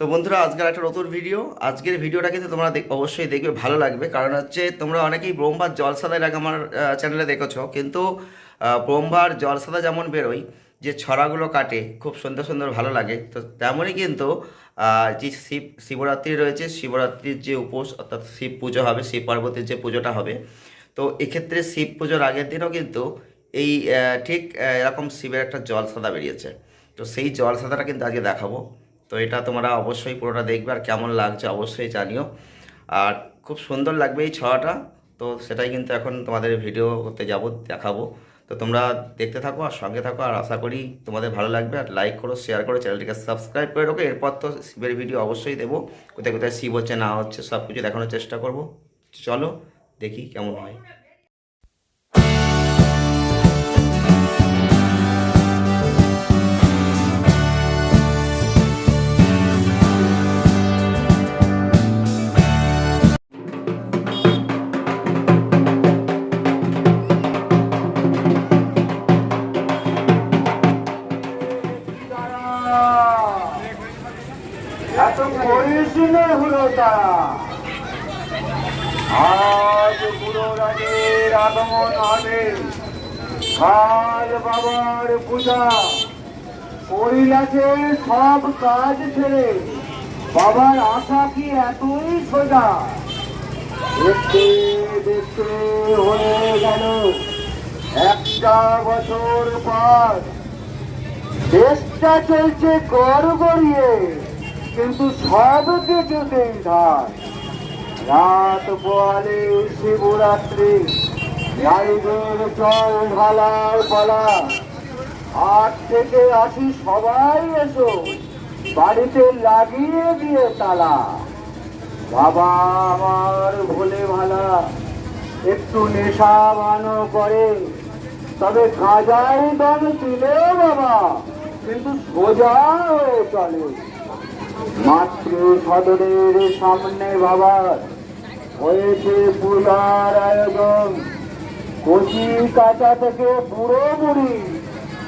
তো বন্ধুরা, আজকের একটা নতুন ভিডিও আজকের ভিডিওটা কিন্তু তোমরা অবশ্যই দেখবে, ভালো লাগবে। কারণ হচ্ছে, তোমরা অনেকেই ব্রহ্মার জলসাদার আগে আমার চ্যানেলে দেখেছ। কিন্তু ব্রহ্মার জলসাদা যেমন বেরোয়, যে ছড়াগুলো কাটে, খুব সুন্দর সুন্দর ভালো লাগে। তো তেমনই কিন্তু যে শিব, শিবরাত্রি রয়েছে, শিবরাত্রির যে উপোস, অর্থাৎ শিব পুজো হবে, শিব পার্বতীর যে পুজোটা হবে, তো এক্ষেত্রে শিব পুজোর আগের দিনও কিন্তু এই ঠিক এরকম শিবের একটা জলসাদা বেরিয়েছে। তো সেই জলসাদাটা কিন্তু আজকে দেখাবো। তো এটা তোমরা অবশ্যই পুরোটা দেখবে আর কেমন লাগছে অবশ্যই জানিও। আর খুব সুন্দর লাগবে এই ছড়াটা তো সেটাই কিন্তু এখন তোমাদের ভিডিও করতে যাব, দেখাবো। তো তোমরা দেখতে থাকো আর সঙ্গে থাকো আর আশা করি তোমাদের ভালো লাগবে। আর লাইক করো শেয়ার করো, চ্যানেলটিকে সাবস্ক্রাইব করে রাখো। এরপর তো শিবের ভিডিও অবশ্যই দেবো। কোথায় কোথায় শিব হচ্ছে, না হচ্ছে সব কিছু দেখানোর চেষ্টা করব। চলো দেখি কেমন হয়। তারা আজ বুড়ো রাজের আগমন হবে। কাল বাবার পূজা। কৈলাসে সব কাজ ছেড়ে বাবার আশা কি এতই সোজা? দেখতে দেখতে হয়ে গেল। একটা বছর পর। দেশটা চলছে গড় গড়িয়ে। কিন্তু সব কিছুতেই ধার। রাত বলে শিবরাত্রি নারীদের চল ঢালার পালা। আট থেকে আসি সবাই এসো, বাড়িতে লাগিয়ে দিয়ে তালা। বাবা আমার ভোলে ভালা, একটু নেশা বানো করে। তবে গাজাই দাম তুলে বাবা, কিন্তু সোজা হয়ে চলে। মাতৃ সদরের সামনে বাবার হয়েছে পূজার আয়োজন। কচি কাঁচা থেকে বুড়ো বুড়ি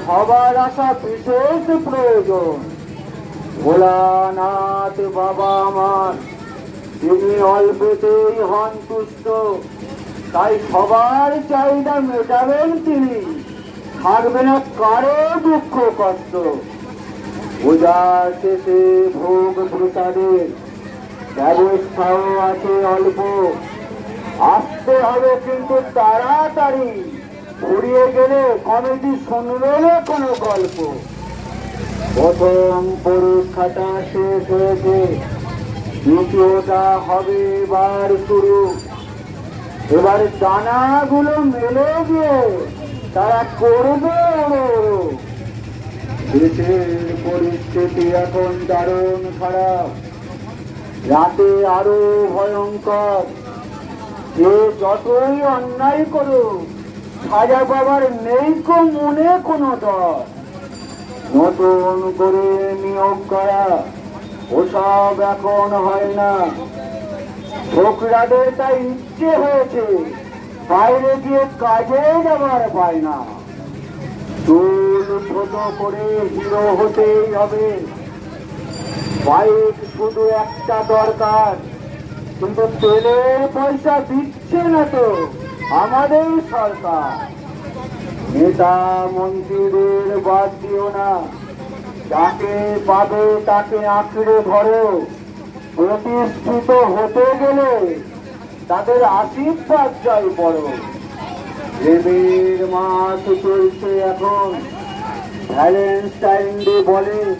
সবার আসা বিশেষ প্রয়োজন। ভোলানাথ বাবা আমার, তিনি অল্পেতেই হন তুষ্ট, তাই সবার চাহিদা মেটাবেন তিনি। থাকবে না কারও দুঃখ কষ্ট। পূজা শেষে ভোগ প্রসাদের ব্যবস্থাও আছে অল্প। আসতে হবে কিন্তু তাড়াতাড়ি। ফুরিয়ে গেলে কমিটি শুনবে না কোনো গল্প। প্রথম পরীক্ষাটা শেষ হয়েছে। দ্বিতীয়টা হবে এবার শুরু। এবার দানাগুলো মেলে গিয়ে তারা করবে ওড়ো। দেশের পরিস্থিতি এখন দারুণ খারাপ। রাতে আরও ভয়ঙ্কর। যে যতই অন্যায় করুক, সাজা পাবার নেই কো মনে কোনো ডর। নতুন করে নিয়োগ করা, ওসব এখন হয় না। ছোকরাদের তাই ইচ্ছে হয়েছে, বাইরে গিয়ে কাজে যাবার পায় না। চুল ছোট করে হিরো হতেই হবে। বাইক শুধু একটা দরকার, কিন্তু তেলের পয়সা দিচ্ছে না তো আমাদের সরকার। নেতা মন্ত্রীদের বাদ দিও না, যাকে পাবে তাকে আঁকড়ে ধরো। প্রতিষ্ঠিত হতে গেলে তাদের আশীর্বাদ চাই বড় প্রেমের মাস চলছে এখন। ভ্যালেন্টাইন ডে বলে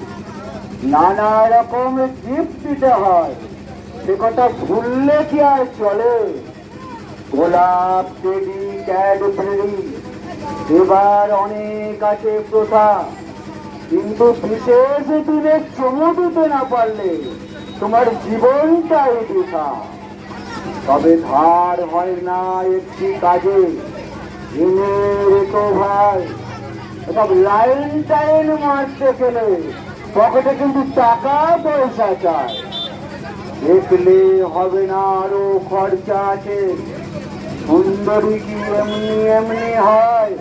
নানা রকম গিফট দিতে হয়। সে কথা ভুললে কি আর চলে? গোলাপ, টেডি, ক্যাডবেরি, এবার অনেক আছে প্রথা। কিন্তু বিশেষ দিনে চমু দিতে না পারলে তোমার জীবনটাই বৃথা। তবে ধার হয় না একটি কাজে। ভাই সব লাইন টাইন মারতে গেলে পকেটে কিন্তু টাকা পয়সা চায় দেখলে হবে না আরও খরচা আছে। সুন্দরী কি এমনি এমনি হয়?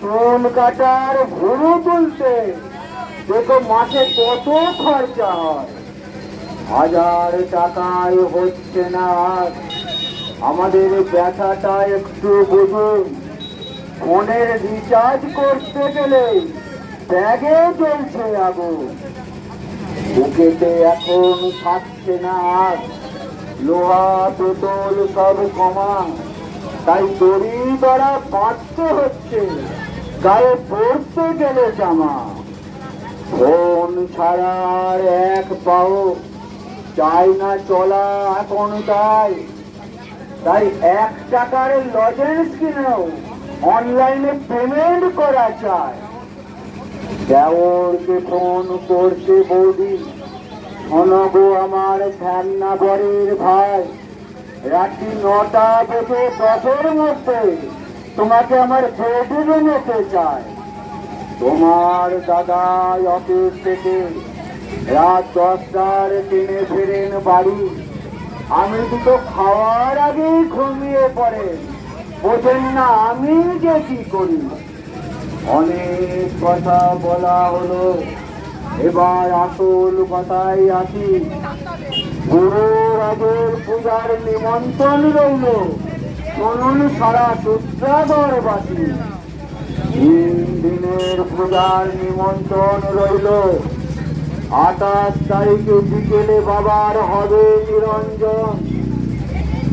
চুল কাটার ভুরু তুলতে দেখো মাসে কত খরচা হয়। হাজার টাকায় হচ্ছে না। আমাদের ব্যথাটা একটু বুঝুন। ফোনের রিচার্জ করতে গেলে ব্যাগে চলছে আগুন। বুকেতে এখন থাকছে না আর। লোহা পেতল সব কমা। তাই দড়ি দ্বারা বাঁচতে হচ্ছে গায়ে পড়তে গেলে জামা। ফোন ছাড়া এক পাও চাই না চলা এখন তাই। তাই এক টাকার লজেন্স কিনেও অনলাইনে পেমেন্ট করা চায় দেওরকে ফোন করছে বৌদি। শোনো গো আমার ধ্যান্না বরের ভাই। রাত্রি নটা থেকে দশের মধ্যে তোমাকে আমার বেডরুমে নিতে চায় তোমার দাদা অফিস থেকে রাত দশটার ট্রেনে ফেরেন বাড়ি। আমি দুটো খাওয়ার আগেই ঘুমিয়ে পড়ে বোঝেন না, আমি যে কি করি? অনেক কথা বলা হলো, এবার আসল কথাই আসি। গুরু রাজের পূজার নিমন্ত্রণ রইল, শুনুন সারা সূত্রাগরবাসী তিন দিনের পূজার নিমন্ত্রণ রইল। আঠাশ তারিখে বিকেলে বাবার হবে নিরঞ্জন।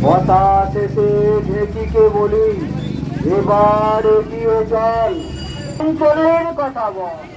কথা শেষে ঢেকিকে বলি এবার এগিয়ে চল। অঞ্চলের কথা বল।